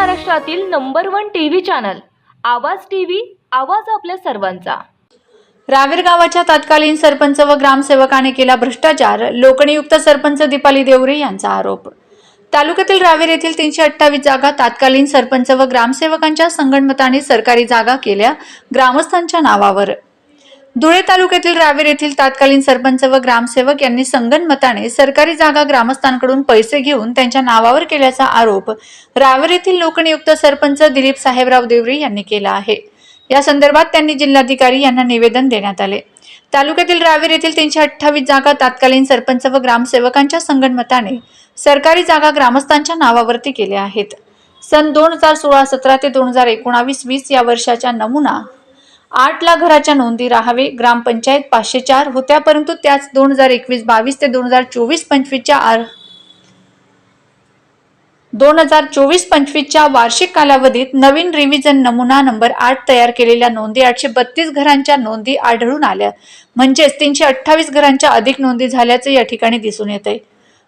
महाराष्ट्रातील number one TV channel आवाज TV आवाज आपल्या सर्वांचा. रावेर गावाच्या तत्कालीन सरपंच व ग्रामसेवकाने केला भ्रष्टाचार लोकनियुक्त सरपंच दीपाली देवरे यांचा आरोप. तालुक्यातील रावेर येथील तीनशे अठ्ठावीस जागा तात्कालीन सरपंच व ग्रामसेवकांच्या संगणमताने सरकारी जागा केल्या ग्रामस्थांच्या नावावर. धुळे तालुक्यातील रावेर येथील तात्कालीन सरपंच व ग्रामसेवक यांनी संगनमताने सरकारी जागा ग्रामस्थांकडून पैसे घेऊन त्यांच्या नावावर केल्याचा आरोप रावेर येथील लोकनियुक्त सरपंच दिलीप साहेबराव देवरे यांनी केला आहे. या संदर्भात त्यांनी जिल्हाधिकारी यांना निवेदन देण्यात आले. तालुक्यातील रावेर येथील तीनशे अठ्ठावीस जागा तात्कालीन सरपंच व ग्रामसेवकांच्या संगनमताने सरकारी जागा ग्रामस्थांच्या नावावरती केल्या आहेत. सन दोन हजार सोळा सतरा ते दोन हजार एकोणावीस वीस या वर्षाच्या नमुना आठ लाख घराच्या नोंदी राहावे. ग्रामपंचायत पाचशे चार होत्या परंतु त्याच दोन हजार एकवीस बावीस ते दोन हजार चोवीस पंचवीसच्या आर दोन हजार चोवीस पंचवीसच्या वार्षिक कालावधीत नवीन रिव्हिजन नमुना नंबर आठ तयार केलेल्या नोंदी आठशे बत्तीस घरांच्या नोंदी आढळून आल्या. म्हणजेच तीनशे अठ्ठावीस घरांच्या अधिक नोंदी झाल्याचं या ठिकाणी दिसून येत आहे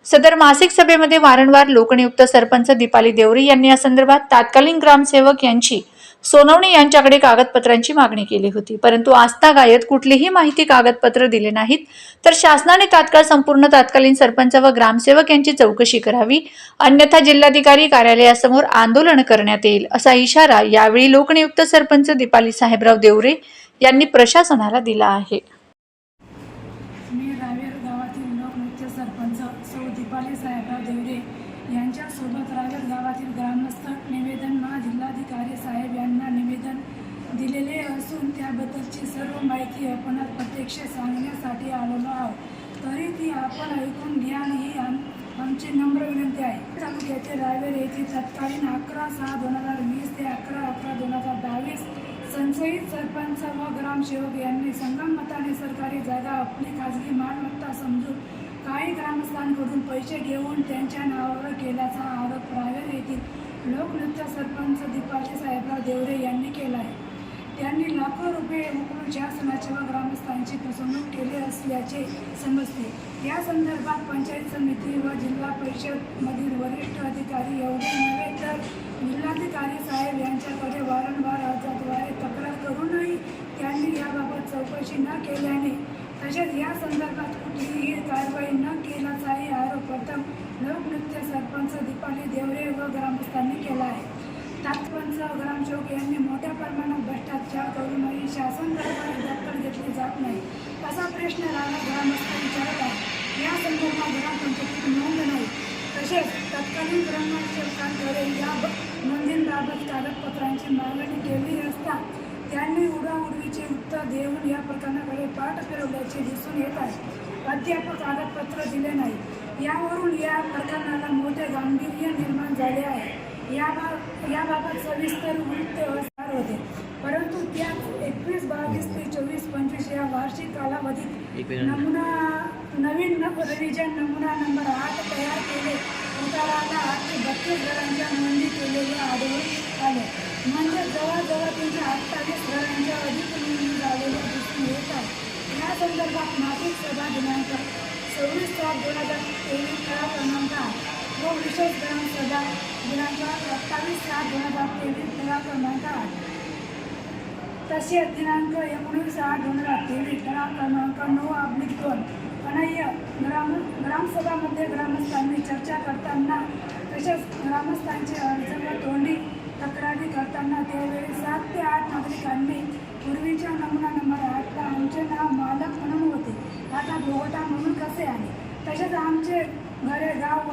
सदर मासिक सभेमध्ये वारंवार लोकनियुक्त सरपंच दीपाली देवरी यांनी या संदर्भात तात्कालीन ग्रामसेवक यांची सोनवणे यांच्याकडे कागदपत्रांची मागणी केली होती. परंतु आस्थागायत कुठलीही माहिती कागदपत्र दिले नाहीत. तर शासनाने तात्काळ संपूर्ण तात्कालीन सरपंच व ग्रामसेवक यांची चौकशी करावी. अन्यथा जिल्हाधिकारी कार्यालयासमोर आंदोलन करण्यात येईल असा इशारा यावेळी लोकनियुक्त सरपंच दीपाली साहेबराव देवरे यांनी प्रशासनाला दिला आहे मी रावेर गावातील लोकनृत्य सरपंच सौ दीपाली साहेबराव देवरे यांच्यासोबत रावेर गावातील ग्रामस्थ निवेदन जिल्हाधिकारी साहेब यांना निवेदन दिलेले असून त्याबद्दलची सर्व माहिती आपण प्रत्यक्ष सांगण्यासाठी आलेलो आहोत. तरी ती आपण ऐकून घ्या ही आम आमची नम्र विनंती आहे. तालुक्याचे रावेर येथे तत्कालीन अकरा सहा दोन हजार वीस ते अकरा अकरा दोन हजार बावीस संचयित सरपंच व ग्रामसेवक यांनी संगमताने सरकारी जागा आपली खाजगी मालमत्ता समजून काही ग्रामस्थांकडून पैसे घेऊन त्यांच्या नावावर केल्याचा आरोप रावेर येथील लोकनृत्य सरपंच दीपाजी साहेबराव देवरे यांनी केला आहे. त्यांनी लाखो रुपये उकळून शासनाच्या व ग्रामस्थांची फसवणूक केली असल्याचे समजते. या संदर्भात पंचायत समिती व जिल्हा परिषदमधील वरिष्ठ अधिकारी एवढे नव्हे तर जिल्हाधिकारी साहेब यांच्याकडे वारंवार अर्जाद्वारे तक्रार करूनही त्यांनी याबाबत चौकशी न केल्याने तसेच या संदर्भात कुठलीही कारवाई न केल्याचाही आरोप प्रथम लोकनृत्य सरपंच दीपाली देवरे व ग्रामस्थांनी केला आहे. तात्पंच ग्रामसेवक यांनी मोठ्या प्रमाणात भ्रष्टाचार करूनही शासन दरबारी दखल घेतली जात नाही. असा प्रश्न राणा ग्रामस्थ विचारत आहे. या संदर्भात ग्रामपंचायतीत नोंद नाही. तसेच तत्कालीन ग्रामसेवकांकडे या नोंदींबाबत कागदपत्रांची मागणी केली असता त्यांनी उडाउडवीचे उत्तर देऊन या प्रकरणाकडे पाठ फिरवल्याचे दिसून येत आहे. अद्याप कागदपत्र दिले नाही. यावरून या प्रकरणाला मोठे गांभीर्य निर्माण झाले आहे. याबा याबाबत सविस्तर वृत्त असणार होते. परंतु त्या एकवीस बावीस ते चोवीस पंचवीस या वार्षिक कालावधीत नमुना नवीन रिव्हिजन नमुना नंबर आठ तयार केले. उताराला आठशे बत्तीस घरांच्या नोंदी केलेल्या आढळून आले म्हणजे जवळजवळ तीनशे अठ्ठावीस घरांच्या अधिक नोंदी झालेल्या दिसून येत आहे या संदर्भात मासिक सभा दिनांक सव्वीस सात दोन हजार तेवीस ठराव क्रमांक आठ व विशेष ग्रामसभा दिनांक सत्तावीस सात दोन हजार तेवीस ठराव क्रमांक आठ. तसेच दिनांक एकोणीस आठ दोन हजार तेवीस ठराव क्रमांक नऊ अब्लिक दोन. अनह्य ग्राम ग्रामसभामध्ये ग्रामस्थांनी चर्चा करताना तसेच ग्रामस्थांचे अर्ज व तोंडी तक्रारी करताना त्यावेळी सात ते आठ नागरिकांनी पूर्वीच्या नमुना नंबर आठला आमचे नाव मालक म्हणून होते. आता भोगटा म्हणून कसे आले तसेच आमचे घरे गाव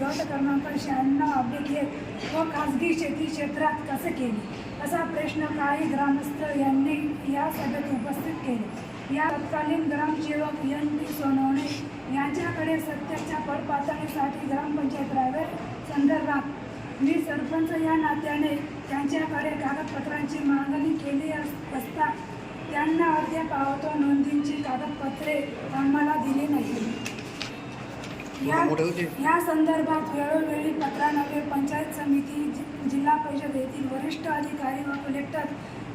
गट क्रमांक शहाण्णव अब्लिक एक व खाजगी शेती क्षेत्रात कसे केले? असा प्रश्न काही ग्रामस्थ यांनी या सभेत उपस्थित केले. या तत्कालीन ग्रामसेवक एन पी सोनवणे यांच्याकडे सत्याच्या पडपातळीसाठी ग्रामपंचायत रावेर संदर्भात मी सरपंच या नात्याने त्यांच्याकडे कागदपत्रांची मागणी केली अस- असता त्यांना अद्याप आवतो नोंदींची कागदपत्रे आम्हाला दिली नाही या या संदर्भात वेळोवेळी पत्रानवे पंचायत समिती जि- जिल्हा परिषद येथील वरिष्ठ अधिकारी व कलेक्टर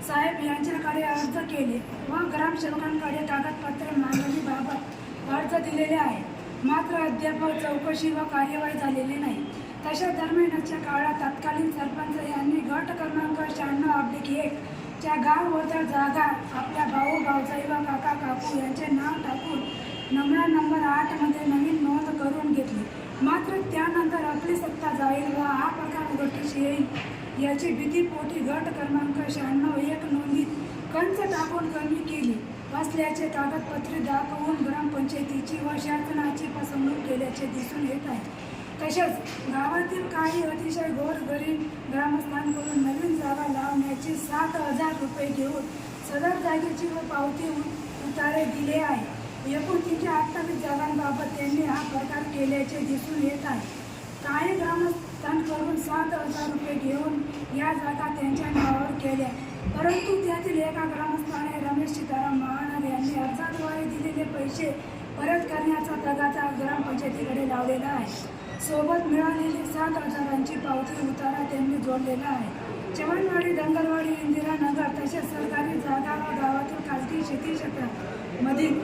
साहेब यांच्याकडे अर्ज केले व ग्रामसेवकांकडे कागदपत्रे मागणीबाबत अर्ज दिलेले आहे मात्र अद्याप चौकशी व कार्यवाही झालेली नाही. तशा दरम्यानच्या काळात तत्कालीन सरपंच यांनी गट क्रमांक शहाण्णव अब्लिक एक च्या गाव होत्या जागा आपल्या भाऊ भाऊजाई व काका काकू यांचे नाव टाकून नमुना नंबर आठमध्ये नवीन नोंद करून घेतली. मात्र त्यानंतर आपली सत्ता जाईल व हा प्रकार उघडकीस येईल. याची भीतीपोटी गट क्रमांक शहाण्णव एक नोंदीत कंच टाकून कमी केली. असल्याचे कागदपत्रे दाखवून ग्रामपंचायतीची व शासनाची फसवणूक केल्याचे दिसून येत आहे. तसेच गावातील काही अतिशय गोरगरीब ग्रामस्थांकडून नवीन जागा लावण्याची सात हजार रुपये घेऊन सदर जागेची व पावती उ- उतारे दिले आहे. एकूण तीनशे अठ्ठावीस जागांबाबत त्यांनी हा प्रकार केल्याचे दिसून येत आहे. काही ग्रामस्थांकडून सात हजार रुपये घेऊन या जागा त्यांच्या नावावर केल्या. परंतु त्यातील एका ग्रामस्थाने रमेश सीताराम महानर यांनी अर्जाद्वारे दिलेले पैसे परत करण्याचा तगाचा ग्रामपंचायतीकडे लावलेला आहे. सोबत मिळालेली सात हजारांची पावती उतारा त्यांनी जोडलेला आहे. चव्हाणवाडी दंगलवाडी इंदिरानगर तसेच सरकारी जागा व गावातील खाजगी शेती क्षेत्रामधील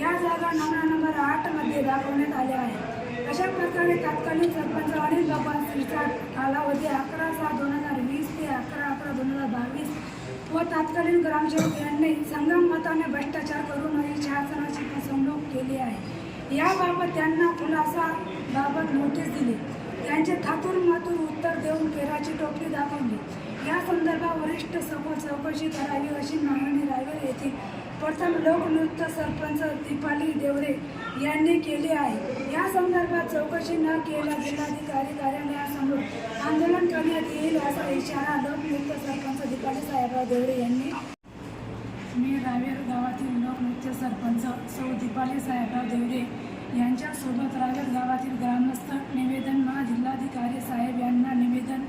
या जागा नमुना नंबर आठमध्ये दाखवण्यात आल्या आहेत. अशा प्रकारे तत्कालीन सरपंच अनिल बाबा सिरसाट कालावधी अकरा सहा दोन हजार वीस ते अकरा अकरा दोन हजार बावीस व तत्कालीन ग्रामसेवक यांनी संगम मताने भ्रष्टाचार करून शासनाची फसवणूक केली आहे. याबाबत त्यांना खुलासा बाबत नोटीस दिली. त्यांचे थातूर मातूर उत्तर देऊन केराची टोपली दाखवली. या संदर्भात वरिष्ठ सखोल चौकशी करावी अशी मागणी रायगड येथील प्रथम लोकनृत्य सरपंच दीपाली देवरे यांनी केले आहे. या संदर्भात चौकशी न केल्या जिल्हाधिकारी कार्यालयासमोर आंदोलन करण्यात येईल असा इशारा लोकनृत्य सरपंच दीपाली साहेबराव देवरे यांनी मी रावेर गावातील लोकनृत्य सरपंच सौ दीपाली साहेबराव देवरे यांच्यासोबत रावेर गावातील ग्रामस्थ निवेदन महाजिल्हाधिकारी साहेब यांना निवेदन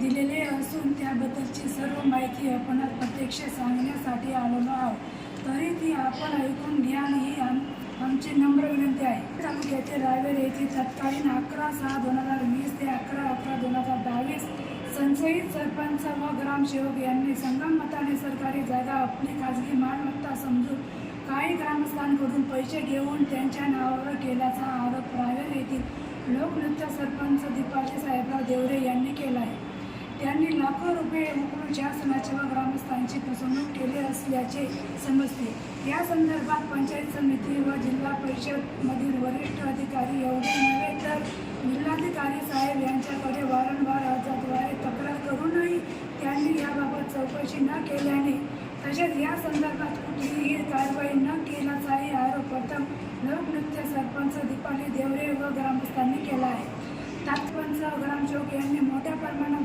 दिलेले असून त्याबद्दलची सर्व माहिती आपण प्रत्यक्ष सांगण्यासाठी आलेलो आहोत. तरी ती आपण ऐकून घ्या ही आम आमची नम्र विनंती आहे. तालुक्याचे रावेर येथील तत्कालीन अकरा सहा दोन हजार वीस ते अकरा अकरा दोन हजार बावीस संशयित सरपंच व ग्रामसेवक यांनी संगमताने सरकारी जागा आपली खाजगी मालमत्ता समजून काही ग्रामस्थांकडून पैसे घेऊन त्यांच्या नावावर केल्याचा आरोप रावेर येथील लोकनृत्य सरपंच दीपाजी साहेबराव देवरे यांनी केला आहे. त्यांनी लाखो रुपये उकळून शासनाची व ग्रामस्थांची फसवणूक केली असल्याचे समजते. या संदर्भात पंचायत समिती व जिल्हा परिषदमधील वरिष्ठ अधिकारी एवढे नव्हे तर जिल्हाधिकारी साहेब यांच्याकडे वारंवार अर्जाद्वारे तक्रार करूनही त्यांनी याबाबत चौकशी न केल्याने तसेच या संदर्भात कुठलीही कारवाई न केल्याचाही आरोप प्रथम लोकनृत्य सरपंच दीपाली देवरे व ग्रामस्थांनी केला आहे. तात्पंच ग्रामसेवक यांनी मोठ्या प्रमाणात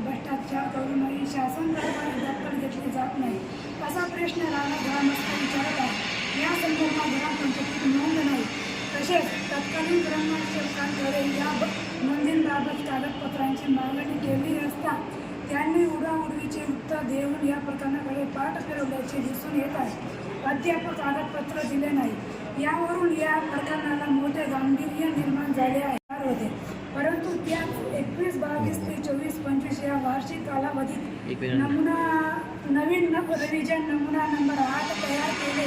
भ्रष्टाचार करूनही शासन दरबारी दखल घेतली जात नाही. असा प्रश्न राणा ग्रामस्थ विचारत आहे. या संदर्भात ग्रामपंचायतीत नोंद नाही. तसेच तत्कालीन ग्रामसेवकांकडे या ब- नोंदींबाबत कागदपत्रांची मागणी केली असता त्यांनी उडाउडवीचे उत्तर देऊन या प्रकरणाकडे पाठ फिरवल्याचे दिसून येत आहे. अद्याप कागदपत्र दिले नाही. यावरून या प्रकरणाला मोठे गांभीर्य निर्माण झाले आहे. एकवीस बावीस ते चोवीस पंचवीस या वार्षिक कालावधीत नमुना नवीन रिव्हिजन नमुना नंबर आठ तयार केले.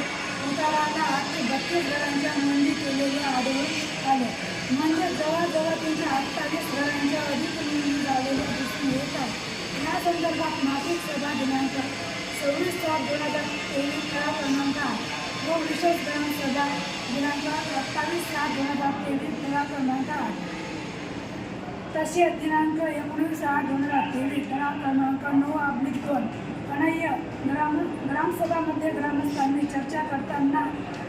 उताराला आठ ते बत्तीस घरांच्या नोंदी केलेल्या आढळून आल्या. म्हणजे जवळजवळ तीनशे अठ्ठावीस घरांच्या अधिक नोंदी झालेल्या दिसून येत आहे या संदर्भात मासिक सभा दिनांक सव्वीस चार दोन हजार तेवीस ठराव क्रमांक आठ व विशेष ग्रामसभा दिनांक अठ्ठावीस सात दोन हजार तेवीस ठराव क्रमांक आठ. तसेच दिनांक एकोणीस आठ दोन हजार तेवीस ठराव क्रमांक नऊ अब्लिक दोन. अनह्य ग्राम ग्रामसभामध्ये ग्रामस्थांनी चर्चा करताना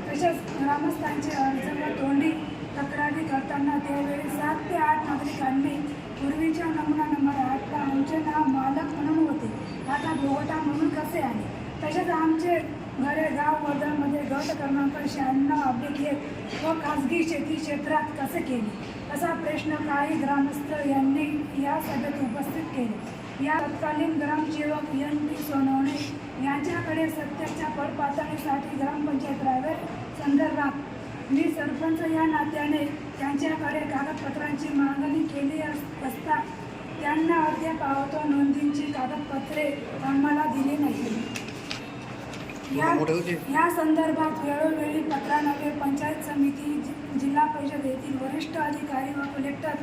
तसेच ग्रामस्थांचे अडचण तोंडी तक्रारी करताना त्यावेळी सात ते आठ नागरिकांनी पूर्वीच्या नमुना नंबर आठला आमचे नाव मालक म्हणून होते. आता भोगटा म्हणून कसे आले तसेच आमचे घरे गाव वर्धामध्ये गट क्रमांक शहाण्णव अब्लिक एक व खाजगी शेती क्षेत्रात कसे केले? असा प्रश्न काही ग्रामस्थ यांनी या सभेत उपस्थित केले. या तत्कालीन ग्रामसेवक एन पी सोनवणे यांच्याकडे सत्याच्या पडपातळीसाठी ग्रामपंचायत रायवेर संदर्भात मी सरपंच या नात्याने त्यांच्याकडे कागदपत्रांची मागणी केली अस- असता त्यांना अद्याप आवतो नोंदींची कागदपत्रे आम्हाला दिली नाही या या संदर्भात वेळोवेळी पत्रानवे पंचायत समिती जि- जिल्हा परिषद येथील वरिष्ठ अधिकारी व कलेक्टर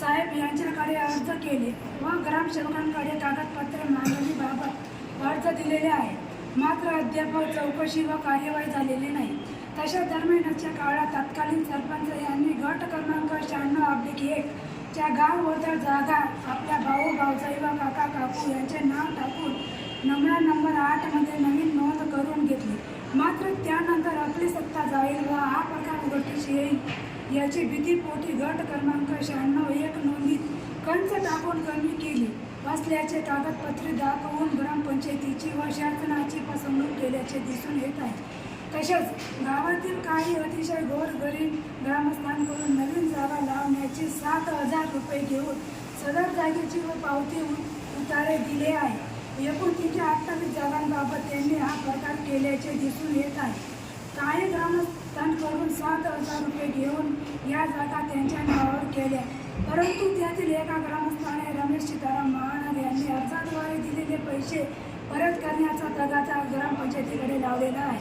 साहेब यांच्याकडे अर्ज केले व ग्रामसेवकांकडे कागदपत्रे मागणीबाबत अर्ज दिलेले आहे मात्र अद्याप चौकशी व कार्यवाही झालेली नाही. तशा दरम्यानच्या काळात तत्कालीन सरपंच यांनी गट क्रमांक शहाण्णव अब्लिक एक च्या गाव जागा आपल्या भाऊ भाऊजाई व काका काकू यांचे नाव टाकून नमुना नंबर आठमध्ये नवीन नोंद करून घेतली. मात्र त्यानंतर आपली सत्ता जाईल व हा प्रकार उघडकीस येईल. याची भीतीपोटी गट क्रमांक शहाण्णव एक नोंदीत कंच टाकून कमी केली. असल्याचे कागदपत्रे दाखवून ग्रामपंचायतीची व शासनाची फसवणूक केल्याचे दिसून येत आहे. तसेच गावातील काही अतिशय गोरगरीब ग्रामस्थांकडून नवीन जागा लावण्याची सात हजार रुपये घेऊन सदर जागेची व पावती उ- उतारे दिले आहे एकूण अठ्ठावीस जागांबाबत त्यांनी हा प्रकार केल्याचे दिसून येत आहे. काही ग्रामस्थांकडून सात हजार रुपये घेऊन या जागा त्यांच्या नावावर केल्या. परंतु त्यातील एका ग्रामस्थाने रमेश सीताराम महानर यांनी अर्जाद्वारे दिलेले पैसे परत करण्याचा तगाचा ग्रामपंचायतीकडे लावलेला आहे.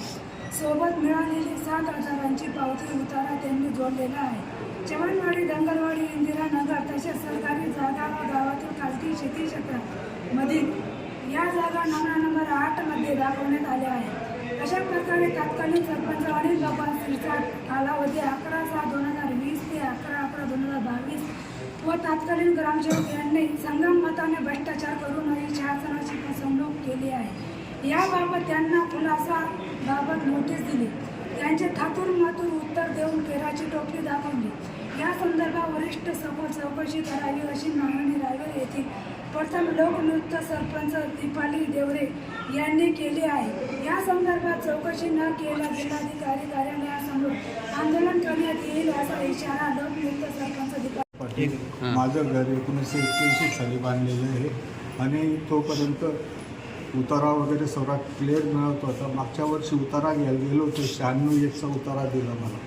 सोबत मिळालेली सात हजारांची पावती उतारा त्यांनी जोडलेला आहे. चवनवाडी दंगलवाडी इंदिरानगर तसेच सरकारी जागा व गावातील खाजगी शेती क्षेत्रामधील या जागा नमुना नंबर आठमध्ये दाखवण्यात आल्या आहेत. अशा प्रकारे तत्कालीन सरपंच अनिल बाबा सिरसाट कालावधी अकरा सहा दोन हजार वीस ते अकरा अकरा दोन हजार बावीस व तत्कालीन ग्रामसेवक यांनी संगम मताने भ्रष्टाचार करून शासनाची फसवणूक केली आहे. याबाबत त्यांना खुलासा बाबत नोटीस दिली. त्यांचे थातूर मातूर उत्तर देऊन केराची टोपली दाखवली. या संदर्भात वरिष्ठ सखोल चौकशी करावी अशी मागणी रायगड येथील प्रथम लोकनियुक्त सरपंच दीपाली देवरे यांनी केली आहे. या संदर्भात चौकशी न केल्या जिल्हाधिकारी कार्यालयासमोर आंदोलन करण्यात येईल असा इशारा लोकनियुक्त सरपंच दीपाली पाटील माझं घर एकोणीसशे एक्क्याऐंशी साली बांधलेलं आहे आणि तोपर्यंत उतारा वगैरे सर्व क्लिअर मिळत होता. मागच्या वर्षी उतारा घ्यायला गेलो होतो. शहाण्णव एकचा उतारा दिला मला.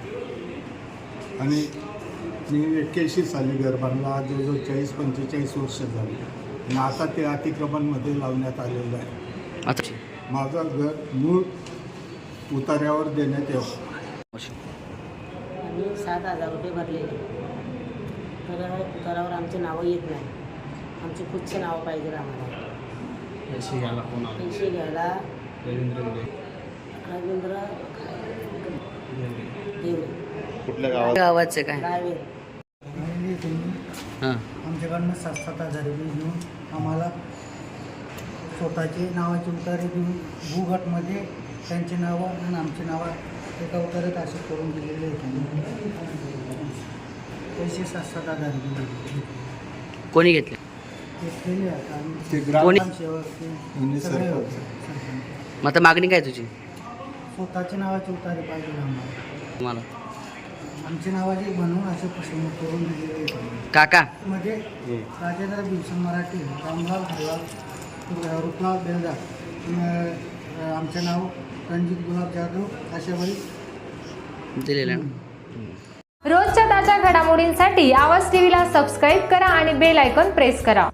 आणि मी एक्क्याऐंशी साली घर बांधला. आज जवळजवळ चाळीस पंचेचाळीस वर्ष झाली. आता ते अतिक्रमणमध्ये लावण्यात आलेलं आहे. अच्छा माझं घर मूळ उतार्यावर देण्यात यावं. आम्ही सात हजार रुपये भरलेले तर उतारावर आमचे नावं येत नाही. आमचे खुदचे नावं पाहिजे आम्हाला. पैसे घ्यायला रवींद्र देवरे गावाचं काय डावे आणि त्यांनी हां. आमच्याकडनं सात सात हजार रुपये घेऊन आम्हाला स्वतःचे नावाचे उतारे देऊन भूगटमध्ये त्यांचे नावं आणि आमचे नावं एका उतारात असे करून दिलेले आहेत पैसे सात सात हजार रुपये. कोणी घेतले. ते? ग्रामसेवक सगळे. होते. सरपंच. मग आता मागणी काय तुझी स्वतःचे नावाचे उतारे पाहिजे आम्हाला तुम्हाला आमचे नावाचे बनवून असे फसवणूक करून दिलेले. काका. मध्ये राजेंद्र बिलसन मराठी रामलाल हरलाल रुपलाल बेलदार आमचे नाव रणजित गुलाब जाधव दिलेलं आहे. ना रोजच्या ताज्या घडामोडींसाठी आवाज टीव्हीला सबस्क्राईब करा आणि बेल आयकॉन प्रेस करा.